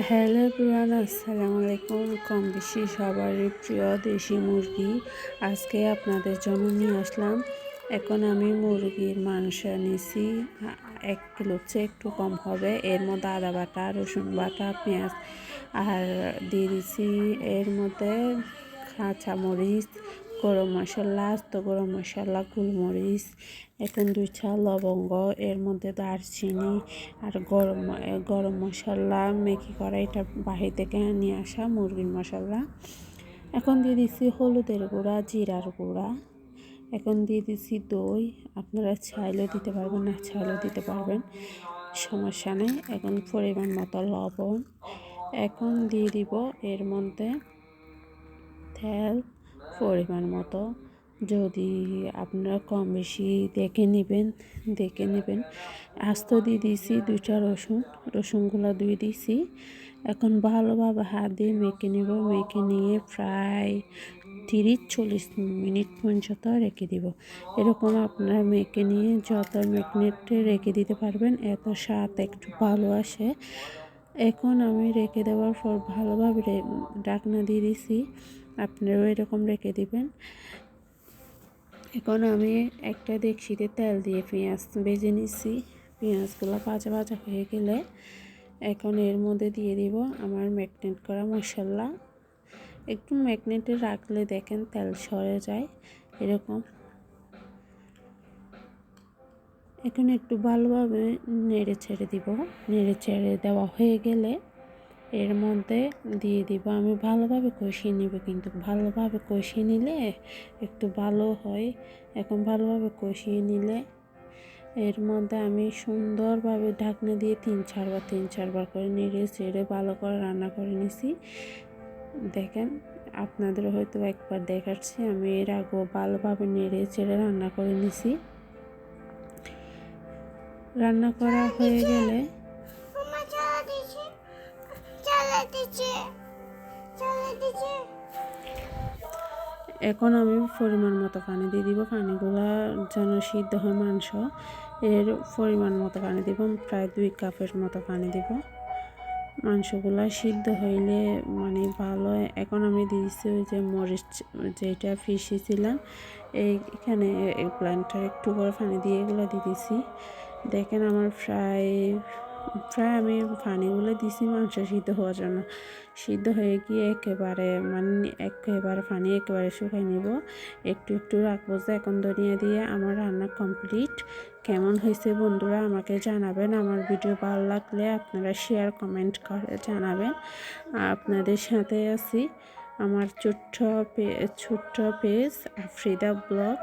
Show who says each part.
Speaker 1: Hello Priyan আসসালামু আলাইকুম। কম বেশি সবারই প্রিয় দেশি মুরগি। আজকে আপনাদের জন্য নিয়ে আসলাম। এখন আমি মুরগির মাংস নিয়েছি এক কিলো চেয়ে একটু কম হবে। এর মধ্যে আদা বাটা, রসুন বাটা, পেঁয়াজ, আর দিয়ে দিছি। এর মধ্যে কাঁচা মরিচ গরম মশলা, আস্ত গরম মশলা, গোলমরিচ, এখন দুই চা লবঙ্গ, এর মধ্যে দারচিনি আর গরম গরম মশলা মেকি করা, এটা বাহির থেকে নিয়ে আসা মুরগির মশলা। এখন দিয়ে দিচ্ছি হলুদের গুঁড়া, জিরার গুঁড়া। এখন দিয়ে দিচ্ছি দই, আপনারা চাইলেও দিতে পারবেন, না চাইলেও দিতে পারবেন, সমস্যা নেই। এখন পরিমাণ মতো লবণ। এখন দিয়ে দিব এর মধ্যে তেল পরিমাণ মতো। যদি আপনারা কম বেশি দেখে নেবেন দেখে নেবেন। আস্ত দিয়ে দিয়েছি দুইটা রসুন, রসুনগুলো দিয়ে দিয়েছি। এখন ভালোভাবে হাত দিয়ে মেখে নেব, মেখে নিয়ে প্রায় তিরিশ চল্লিশ মিনিট পর্যন্ত রেখে দিব। এরকম আপনারা মেখে নিয়ে যত ম্যাগনেটে রেখে দিতে পারবেন, এত স্বাদ একটু ভালো আসে। এখন আমি রেখে দেওয়ার পর ভালোভাবে ডাকনা দিয়ে দিছি আপনারাও এরকম রেখে দিবেন। এখন আমি একটা দেখছিতে তেল দিয়ে পেঁয়াজ ভেজে নিচ্ছি পেঁয়াজগুলো ভাজা ভাজা হয়ে গেলে এখন এর মধ্যে দিয়ে দিব আমার ম্যাগনেট করা মশলা। একটু ম্যাগনেটে রাখলে দেখেন তেল সরে যায় এরকম। এখন একটু ভালোভাবে নেড়ে ছেড়ে দিব। নেড়ে ছেড়ে দেওয়া হয়ে গেলে এর মধ্যে দিয়ে দিব। আমি ভালোভাবে কষিয়ে নিব কিন্তু। ভালোভাবে কষিয়ে নিলে একটু ভালো হয়। এখন ভালোভাবে কষিয়ে নিলে এর মধ্যে আমি সুন্দরভাবে ঢাকনা দিয়ে তিন চারবার তিন চারবার করে নেড়ে চেড়ে ভালো করে রান্না করে নিছি। দেখেন আপনাদের হয়তো একবার দেখাচ্ছি। আমি এর আগেও ভালোভাবে নেড়ে চেড়ে রান্না করে নিছি। রান্না করা হয়ে গেলে এখন আমি পরিমাণ মতো পানি দিয়ে দিব। পানিগুলো যেন সিদ্ধ হয় মাংস, এর পরিমাণ মতো পানি দিব। প্রায় দুই কাপের মতো পানি দিব। মাংসগুলা সিদ্ধ হইলে মানে ভালো। এখন আমি দিয়েছি ওই যে মরিচ, যেটা ফিসেছিলাম এইখানে এই একটু করে পানি দিয়ে এগুলো দিয়ে দিছি। দেখেন আমার প্রায় প্রায় আমি পানিগুলো দিছি মাংস সিদ্ধ হওয়ার জন্য। সিদ্ধ হয়ে গিয়ে একেবারে মানে একেবারে পানি একেবারে শুকাই নিব। একটু একটু রাখব যে এখন ধনিয়া দিয়ে আমার রান্না কমপ্লিট। কেমন হয়েছে বন্ধুরা আমাকে জানাবেন। আমার ভিডিও ভালো লাগলে আপনারা শেয়ার কমেন্ট করে জানাবেন। আপনাদের সাথে আছি আমার ছোট্ট ছোট্ট পেজ আফ্রিদা ব্লগ।